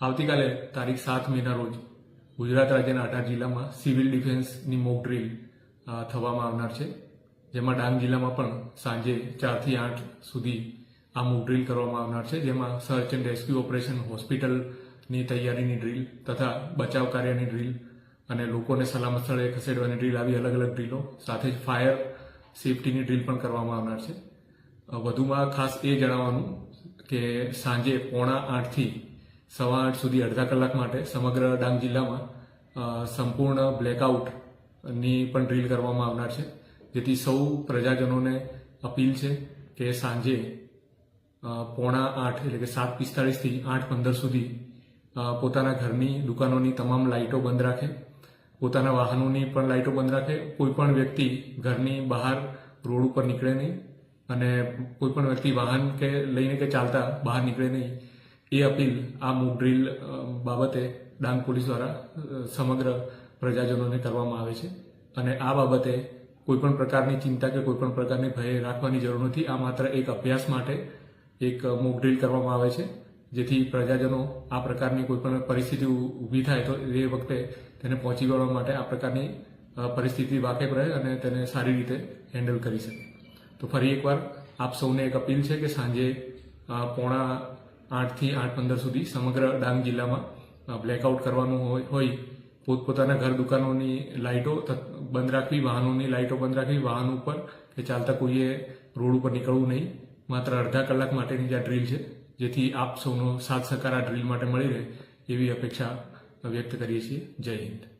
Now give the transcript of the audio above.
આવતીકાલે તારીખ સાત મેના રોજ ગુજરાત રાજ્યના અઢાર જિલ્લામાં સિવિલ ડિફેન્સની મોક ડ્રીલ થવામાં આવનાર છે. જેમાં ડાંગ જિલ્લામાં પણ સાંજે ચારથી આઠ સુધી આ મોક ડ્રીલ કરવામાં આવનાર છે. જેમાં સર્ચ એન્ડ રેસ્ક્યુ ઓપરેશન હોસ્પિટલની તૈયારીની ડ્રીલ તથા બચાવ કાર્યની ડ્રીલ અને લોકોને સલામત સ્થળે ખસેડવાની ડ્રીલ આવી અલગ અલગ ડ્રીલો સાથે જ ફાયર સેફટીની ડ્રીલ પણ કરવામાં આવનાર છે. વધુમાં ખાસ એ જણાવવાનું કે સાંજે પોણા આઠથી સવા આઠ સુધી અડધા કલાક માટે સમગ્ર ડાંગ જિલ્લામાં સંપૂર્ણ બ્લેકઆઉટની પણ ડ્રીલ કરવામાં આવનાર છે. જેથી સૌ પ્રજાજનોને અપીલ છે કે સાંજે પોણા આઠ એટલે કે સાત પિસ્તાળીસથી આઠ પંદર સુધી પોતાના ઘરની દુકાનોની તમામ લાઇટો બંધ રાખે. પોતાના વાહનોની પણ લાઇટો બંધ રાખે. કોઈપણ વ્યક્તિ ઘરની બહાર રોડ ઉપર નીકળે નહીં અને કોઈપણ વ્યક્તિ વાહન કે લઈને કે ચાલતા બહાર નીકળે નહીં. એ અપીલ આ મોક ડ્રીલ બાબતે ડાંગ પોલીસ દ્વારા સમગ્ર પ્રજાજનોને કરવામાં આવે છે. અને આ બાબતે કોઈપણ પ્રકારની ચિંતા કે કોઈપણ પ્રકારની ભય રાખવાની જરૂર નથી. આ માત્ર એક અભ્યાસ માટે એક મોક ડ્રીલ કરવામાં આવે છે. જેથી પ્રજાજનો આ પ્રકારની કોઈ પણ પરિસ્થિતિ ઊભી થાય તો એ વખતે તેને પહોંચી વળવા માટે આ પ્રકારની પરિસ્થિતિ વાકેફ રહે અને તેને સારી રીતે હેન્ડલ કરી શકે. તો ફરી એકવાર આપ સૌને એક અપીલ છે કે સાંજે પોણા આઠથી આઠ પંદર સુધી સમગ્ર ડાંગ જિલ્લામાં બ્લેકઆઉટ કરવાનું હોય- હોય. પોતપોતાના ઘર દુકાનોની લાઇટો બંધ રાખવી, વાહનોની લાઇટો બંધ રાખવી, વાહન ઉપર કે ચાલતા કોઈએ રોડ ઉપર નીકળવું નહીં. માત્ર અડધા કલાક માટેની જે ડ્રીલ છે, જેથી આપ સૌનો સાથ સહકાર આ ડ્રીલ માટે મળી રહે એવી અપેક્ષા વ્યક્ત કરીએ છીએ. જય હિન્દ.